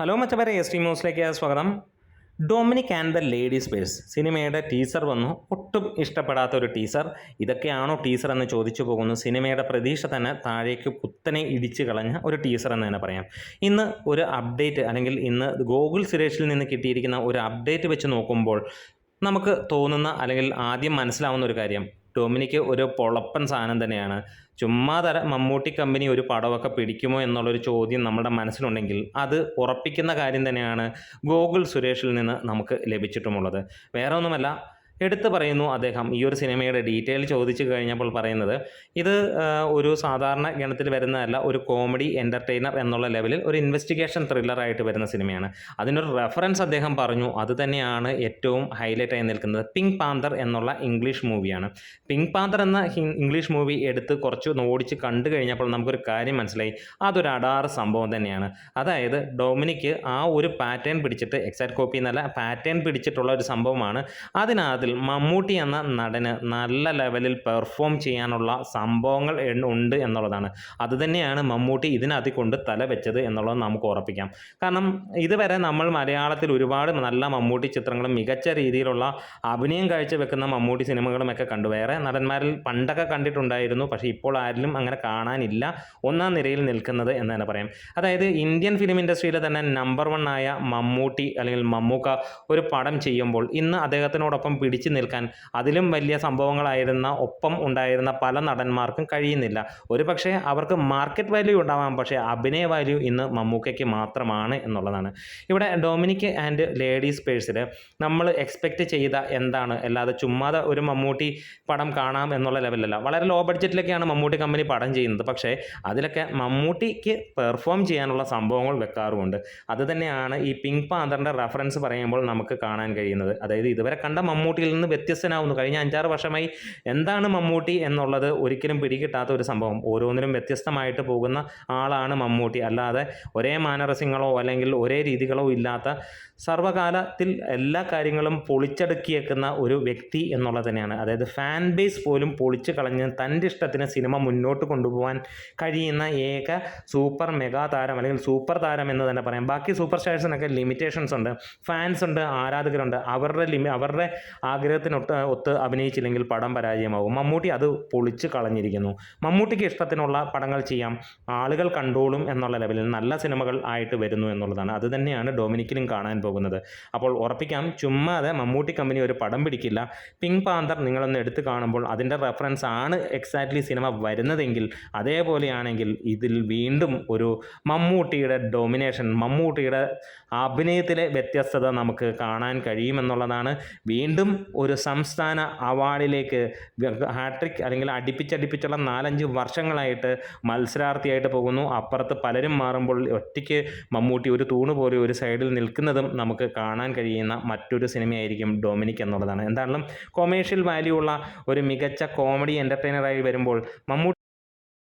Hello മച്ചവരെ S T ന്യൂസിലേക്ക് സ്വാഗതം. Dominic and the ladies purse സിനിമയുടെ ടീസർ വന്നു. ഒട്ടും ഇഷ്ടപ്പെടാത്ത ഒരു ടീസർ. ഇതൊക്കെയാണോ ടീസർ എന്ന് ചോദിച്ചു പോകുന്നു. സിനിമയുടെ പ്രതീക്ഷ തന്നെ താഴേക്ക് കുത്തനെ ഇടിച്ചു കളഞ്ഞ ഒരു ടീസർ എന്ന് തന്നെ പറയാം. ഇന്ന് ഒരു അപ്ഡേറ്റ് അല്ലെങ്കിൽ ഇന്ന് ഗൂഗിൾ സുരേഷിൽ നിന്ന് കിട്ടിയിരിക്കുന്ന ഒരു അപ്ഡേറ്റ് വെച്ച് നോക്കുമ്പോൾ നമുക്ക് തോന്നുന്ന അല്ലെങ്കിൽ ആദ്യം മനസ്സിലാവുന്ന ഒരു കാര്യം. ഡൊമിനിക്ക് ഒരു പൊളപ്പൻ സാധനം തന്നെയാണ്. ചുമ്മാ തര മമ്മൂട്ടി കമ്പനി ഒരു പടമൊക്കെ പിടിക്കുമോ എന്നുള്ളൊരു ചോദ്യം നമ്മുടെ മനസ്സിലുണ്ടെങ്കിൽ അത് ഉറപ്പിക്കുന്ന കാര്യം തന്നെയാണ് ഗോകുൽ സുരേഷിൽ നിന്ന് നമുക്ക് ലഭിച്ചിട്ടുമുള്ളത്. വേറെ ഒന്നുമല്ല എടുത്തു പറയുന്നു അദ്ദേഹം. ഈ ഒരു സിനിമയുടെ ഡീറ്റെയിൽ ചോദിച്ചു കഴിഞ്ഞപ്പോൾ പറയുന്നത് ഇത് ഒരു സാധാരണ ഗണത്തിൽ വരുന്നതല്ല ഒരു കോമഡി എന്റർടൈനർ എന്നുള്ള ലെവലിൽ ഒരു ഇൻവെസ്റ്റിഗേഷൻ ത്രില്ലറായിട്ട് വരുന്ന സിനിമയാണ്. അതിനൊരു റെഫറൻസ് അദ്ദേഹം പറഞ്ഞു അത് തന്നെയാണ് ഏറ്റവും ഹൈലൈറ്റ് ആയി നിൽക്കുന്നത് പിങ്ക് പാന്തർ എന്നുള്ള ഇംഗ്ലീഷ് മൂവിയാണ് പിങ്ക് പാന്തർ എന്ന ഇംഗ്ലീഷ് മൂവി എടുത്ത് കുറച്ച് ഓടിച്ച് കണ്ടു കഴിഞ്ഞപ്പോൾ നമുക്കൊരു കാര്യം മനസ്സിലായി അതൊരു അടാറ് സംഭവം തന്നെയാണ്. അതായത് ഡൊമിനിക്ക് ആ ഒരു പാറ്റേൺ പിടിച്ചിട്ട് എക്സാക്ട് കോപ്പി എന്നല്ല പാറ്റേൺ പിടിച്ചിട്ടുള്ള ഒരു സംഭവമാണ്. അതിനകത്തിൽ മമ്മൂട്ടി എന്ന നടന് നല്ല ലെവലിൽ പെർഫോം ചെയ്യാനുള്ള സംഭവങ്ങൾ ഉണ്ട് എന്നുള്ളതാണ്. അതുതന്നെയാണ് മമ്മൂട്ടി ഇതിനകത്ത് കൊണ്ട് തല വെച്ചത് എന്നുള്ളത് നമുക്ക് ഉറപ്പിക്കാം. കാരണം ഇതുവരെ നമ്മൾ മലയാളത്തിൽ ഒരുപാട് നല്ല മമ്മൂട്ടി ചിത്രങ്ങളും മികച്ച രീതിയിലുള്ള അഭിനയം കാഴ്ചവെക്കുന്ന മമ്മൂട്ടി സിനിമകളും ഒക്കെ കണ്ടു. വേറെ നടന്മാരിൽ പണ്ടൊക്കെ കണ്ടിട്ടുണ്ടായിരുന്നു. പക്ഷേ ഇപ്പോൾ ആരിലും അങ്ങനെ കാണാനില്ല. ഒന്നാം നിരയിൽ നിൽക്കുന്നത് എന്ന് തന്നെ പറയാം. അതായത് ഇന്ത്യൻ ഫിലിം ഇൻഡസ്ട്രിയിലെ തന്നെ നമ്പർ വൺ ആയ മമ്മൂട്ടി അല്ലെങ്കിൽ മമ്മൂക്ക ഒരു പടം ചെയ്യുമ്പോൾ ഇന്ന് അദ്ദേഹത്തിനോടൊപ്പം പിടിച്ചു നിൽക്കാൻ അതിലും വലിയ സംഭവങ്ങളായിരുന്ന ഒപ്പം ഉണ്ടായിരുന്ന പല നടന്മാർക്കും കഴിയുന്നില്ല. ഒരു പക്ഷേ അവർക്ക് മാർക്കറ്റ് വാല്യൂ ഉണ്ടാവാം. പക്ഷേ അഭിനയ വാല്യൂ ഇന്ന് മമ്മൂക്കയ്ക്ക് മാത്രമാണ് എന്നുള്ളതാണ്. ഇവിടെ ഡൊമിനിക് ആൻഡ് ലേഡീസ് പേഴ്സിൽ നമ്മൾ എക്സ്പെക്റ്റ് ചെയ്ത എന്താണ്? അല്ലാതെ ചുമ്മാതെ ഒരു മമ്മൂട്ടി പടം കാണാം എന്നുള്ള ലെവലല്ല വളരെ ലോ ബഡ്ജറ്റിലൊക്കെയാണ് മമ്മൂട്ടി കമ്പനി പടം ചെയ്യുന്നത്. പക്ഷേ അതിലൊക്കെ മമ്മൂട്ടിക്ക് പെർഫോം ചെയ്യാനുള്ള സംഭവങ്ങൾ വെക്കാറുമുണ്ട്. അത് തന്നെയാണ് ഈ പിങ്ക് പാന്തറിന്റെ റെഫറൻസ് പറയുമ്പോൾ നമുക്ക് കാണാൻ കഴിയുന്നത്. അതായത് ഇതുവരെ കണ്ട മമ്മൂട്ടിയിൽ നിന്ന് വ്യത്യസ്തനാവുന്നു. കഴിഞ്ഞ അഞ്ചാറ് വർഷമായി എന്താണ് മമ്മൂട്ടി എന്നുള്ളത് ഒരിക്കലും പിടികിട്ടാത്ത ഒരു സംഭവം. ഓരോന്നിനും വ്യത്യസ്തമായിട്ട് പോകുന്ന ആളാണ് മമ്മൂട്ടി. അല്ലാതെ ഒരേ മാനറസിങ്ങളോ അല്ലെങ്കിൽ ഒരേ രീതികളോ ഇല്ലാത്ത സർവകാലത്തിൽ എല്ലാ കാര്യങ്ങളും പൊളിച്ചടുക്കിയേക്കുന്ന ഒരു വ്യക്തി എന്നുള്ളത് തന്നെയാണ്. അതായത് ഫാൻ ബേസ് പോലും പൊളിച്ചു കളഞ്ഞ് തന്റെ ഇഷ്ടത്തിന് സിനിമ മുന്നോട്ട് കൊണ്ടുപോകാൻ കഴിയുന്ന ഏക സൂപ്പർ മെഗാ താരം അല്ലെങ്കിൽ സൂപ്പർ താരം എന്ന് തന്നെ പറയാം. ബാക്കി സൂപ്പർ സ്റ്റാർസിനൊക്കെ ലിമിറ്റേഷൻസ് ഉണ്ട്. ഫാൻസ് ഉണ്ട് ആരാധകരുണ്ട്. അവരുടെ ലിമി അവരുടെ ആഗ്രഹത്തിനൊട്ട് ഒത്ത് അഭിനയിച്ചില്ലെങ്കിൽ പടം പരാജയമാകും. മമ്മൂട്ടി അത് പൊളിച്ച് കളഞ്ഞിരിക്കുന്നു. മമ്മൂട്ടിക്ക് ഇഷ്ടത്തിനുള്ള പടങ്ങൾ ചെയ്യാം. ആളുകൾ കണ്ടോളും എന്നുള്ള ലെവലിൽ നല്ല സിനിമകൾ ആയിട്ട് വരുന്നു എന്നുള്ളതാണ്. അത് തന്നെയാണ് ഡൊമിനിക്കിലും കാണാൻ പോകുന്നത്. അപ്പോൾ ഉറപ്പിക്കാം ചുമ്മാതെ മമ്മൂട്ടി കമ്പനി ഒരു പടം പിടിക്കില്ല. പിങ്ക് പാന്തർ നിങ്ങളൊന്ന് എടുത്തു കാണുമ്പോൾ അതിന്റെ റെഫറൻസ് ആണ് എക്സാക്ട്ലി സിനിമ വരുന്നതെങ്കിൽ അതേപോലെയാണെങ്കിൽ ഇതിൽ വീണ്ടും ഒരു മമ്മൂട്ടിയുടെ ഡൊമിനേഷൻ മമ്മൂട്ടിയുടെ അഭിനയത്തിലെ വ്യത്യസ്തത നമുക്ക് കാണാൻ കഴിയുമെന്നുള്ളതാണ്. വീണ്ടും ഒരു സംസ്ഥാന അവാർഡിലേക്ക് ഹാട്രിക് അല്ലെങ്കിൽ അടുപ്പിച്ചടുപ്പിച്ചുള്ള നാലഞ്ച് വർഷങ്ങളായിട്ട് മത്സരാർത്ഥിയായിട്ട് പോകുന്നു. അപ്പുറത്ത് പലരും മാറുമ്പോൾ ഒറ്റയ്ക്ക് മമ്മൂട്ടി ഒരു തൂണ് പോലെ ഒരു സൈഡിൽ നിൽക്കുന്നതും നമുക്ക് കാണാൻ കഴിയുന്ന മറ്റൊരു സിനിമയായിരിക്കും ഡൊമിനിക് എന്നുള്ളതാണ്. എന്താണെങ്കിലും കൊമേഴ്ഷ്യൽ വാല്യൂ ഉള്ള ഒരു മികച്ച കോമഡി എന്റർടൈനറായി വരുമ്പോൾ മമ്മൂട്ടി